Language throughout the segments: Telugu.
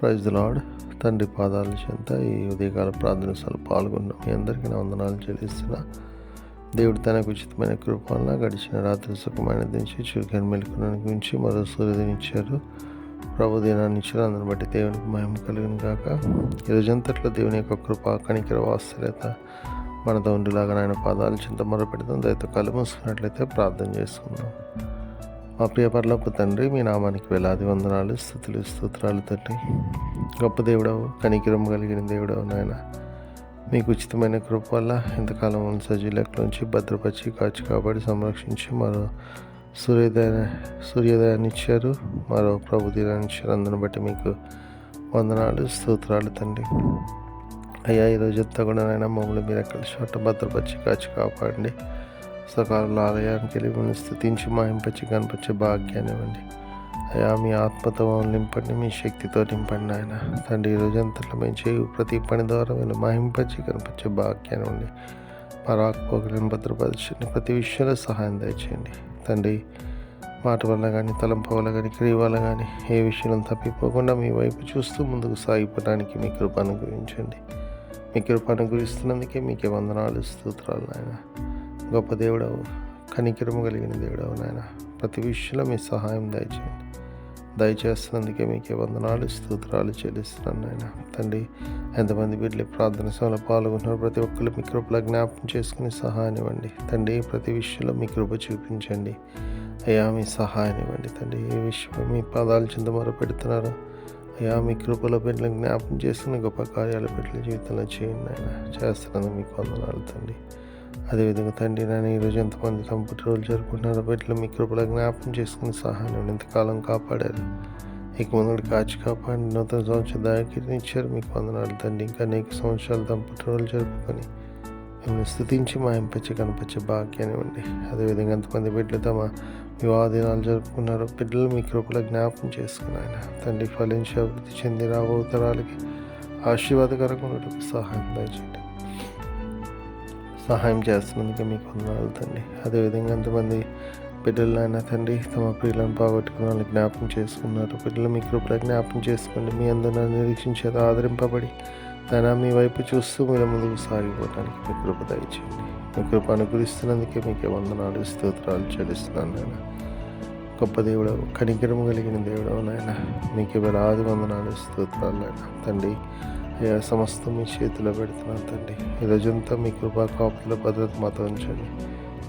ప్రైజ్ లార్డ్ తండ్రి పాదాల చెంత ఈ ఉదయకాల ప్రార్థన సలు మీ అందరికీ నా వందనాలు చెల్లిస్తున్నా. దేవుడు తనకు ఉచితమైన కృపణ గడిచిన రాత్రి సుఖమైన దించి చురుకైన మెలుకుని గురించి మరో సూర్యదినిచ్చారు ప్రభు దినాన్ని ఇచ్చారు అందుని బట్టి దేవునికి మహిమ కలిగిన కాక ఈరోజంతట్లో దేవుని యొక్క కృప కణికర వాస్తలేత మనతో ఉండేలాగా ఆయన పాదాల చింత మొరపెడతాం దయతో కళ్ళు మూసుకున్నట్లయితే ప్రార్థన చేసుకుందాం మా ప్రియపరలోపు తండ్రి మీ నామానికి వేలాది వందనాలు స్థుతులు స్తోత్రాలు తండ్రి. గొప్ప దేవుడవు కనికిరం కలిగిన దేవుడవు నాయన. మీకు ఉచితమైన కృప వల్ల ఇంతకాలం ఉన్న సజీలకులోంచి భద్రపరిచి కాచి కాపాడి సంరక్షించి మరో సూర్యోదయ సూర్యోదయాన్ని ఇచ్చారు. మరో ప్రభుదినాన్ని ఇచ్చారు. అందుని బట్టి మీకు వందనాలు స్తోత్రాలు తండ్రి. అయ్యా ఈరోజంతా కూడా నాయన మమ్మల్ని మీరు ఎక్కడ చోట భద్రపరిచి కాచి కాపాడండి. సకాలంలో ఆలయానికి వెళ్ళి మిమ్మల్ని స్థుతించి మాయింపచ్చి కనిపించే భాగ్యాన్ని ఇవ్వండి. అయా మీ ఆత్మతో నింపండి మీ శక్తితో నింపండి ఆయన తండ్రి ఈరోజు అంతట్లో మేము చేయు ప్రతి పని ద్వారా మీరు మహింపచ్చి కనిపించే భాగ్యాన్ని ఉండి మా రాకపోకలను భద్రపరచండి ప్రతి విషయంలో సహాయం దయచేయండి. తండ్రి మాట వల్ల కానీ తలంపు వల్ల కానీ క్రియ వల్ల కానీ ఏ విషయంలో తప్పిపోకుండా మీ వైపు చూస్తూ ముందుకు సాగిపోవడానికి మీ కృప అనుగ్రహించండి. మీ కృప అనుగ్రహిస్తున్నందుకే మీకే వందనాలు స్తోత్రాలు నాయన. గొప్ప దేవుడవు కనికిరము కలిగిన దేవుడవు నాయన. ప్రతి విషయంలో మీ సహాయం దయచేయండి. దయచేస్తున్నందుకే మీకే వందనాలు స్తోత్రాలు చెల్లిస్తున్నాను నాయన. తండ్రి ఎంతమంది బిడ్డలు ప్రార్థన సభలో పాల్గొంటున్నారు ప్రతి ఒక్కరు మీ కృపలో జ్ఞాపకం చేసుకుని సహాయం ఇవ్వండి. తండ్రి ప్రతి విషయంలో మీ కృప చూపించండి. అయ్యా మీ సహాయం ఇవ్వండి తండ్రి. ఏ విషయంలో మీ పాదాలు చింత మొర పెడుతున్నారు అయ్యా మీ కృపలో బిడ్డలు జ్ఞాపకం చేసుకుని గొప్ప కార్యాలు బిడ్డల జీవితంలో చేయండి ఆయన చేస్తున్నందుకు మీకు వందనాలు తండ్రి. అదేవిధంగా తండ్రి నాన్న ఈరోజు ఎంతమంది కంప్యూటర్ రోజులు జరుపుకుంటున్నారో బిడ్డలు మీ కృపల జ్ఞాపకం చేసుకుని సహాయం ఇంతకాలం కాపాడారు. ఇక ముందు కాచి కాపాడి నూతన సంవత్సరం దానికి ఇచ్చారు. మీకు వందనాలు తండ్రి. ఇంకా అనేక సంవత్సరాలు కంప్యూటర్ రోజులు జరుపుకొని మిమ్మల్ని స్థుతించి మా ఎంపచ్చి కనిపించే భాగ్యాన్ని ఇవ్వండి. అదేవిధంగా ఎంతమంది బిడ్డలు తమ వివాహ దినాలు జరుపుకున్నారో బిడ్డలు మీ కృపల జ్ఞాపకం చేసుకుని ఆయన తండ్రి ఫలించి అభివృద్ధి చెంది రాబోతరాలకి ఆశీర్వాదకరంగా ఉండటం సహాయం దయచేయండి. సహాయం చేస్తున్నందుకు మీకు వందనాలు తండ్రి. అదేవిధంగా ఎంతమంది బిడ్డలు అయినా తండ్రి తమ ప్రియులను పోగొట్టుకున్న వాళ్ళు జ్ఞాపకం చేసుకున్నారు. బిడ్డలు మీ కృపలో జ్ఞాపం చేసుకోండి. మీ అందరూ నిరీక్షించేది ఆదరింపబడి తన మీ వైపు చూస్తూ మీరు ముందుకు సాగిపోవడానికి మీ కృప దయచేయండి. మీ కృప అనుగ్రహిస్తున్నందుకే మీకే వందనాలు స్తోత్రాలు చెల్లిస్తున్నాను నేను గొప్ప దేవుడు కనికరము కలిగిన దేవుడు నాయన. మీకే వేలాది వందనాలు స్తోత్రాలు నాయన. తండ్రి సమస్తం మీ చేతిలో పెడుతున్నాను తండ్రి. ఈ రోజంతా మీ కృపా కాపులో భద్రత మాతో ఉంచండి.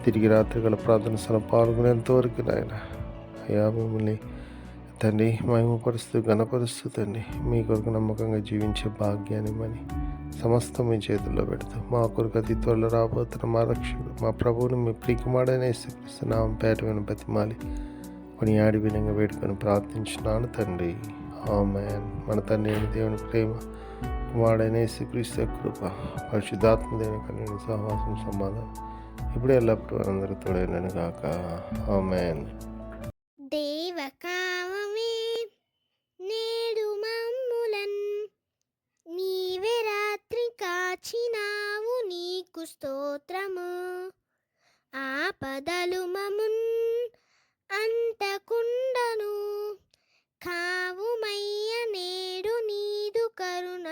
తిరిగి రాత్రి గల ప్రార్థన సభ పాల్గొనేంతవరకు నాయన అయ్యా మిమ్మల్ని తండ్రి మహిమపరుస్తూ గణపరుస్తూ తండ్రి మీ కొరకు నమ్మకంగా జీవించే భాగ్యాన్ని మని సమస్తం మీ చేతుల్లో పెడుతూ మా కొరకు అతి త్వరలో రాబోతున్న మా రక్షకుడు మా ప్రభువుని మీ ప్రీకుమాడనే శిక్షిస్తున్నాం పేట విన బతిమాలి. కొన్ని ఆడి వినంగా వేడుకొని ప్రార్థించినాను తండ్రి. ఆమెన్. మన తండ్రి దేవుని ప్రేమ వాడైన శ్రీకృష్ణ కృప పరిశుద్ధాత్మ దేవుని సహవాసం సమాధానం ఇప్పుడు ఎల్లప్పుడూ అందరూ తోడైనను కాక ఆమెన్. దేవకామమే నేడు మమ్ములన్ నీవే రాత్రి కాచినావు నీకు స్తోత్రము. ఆపదలు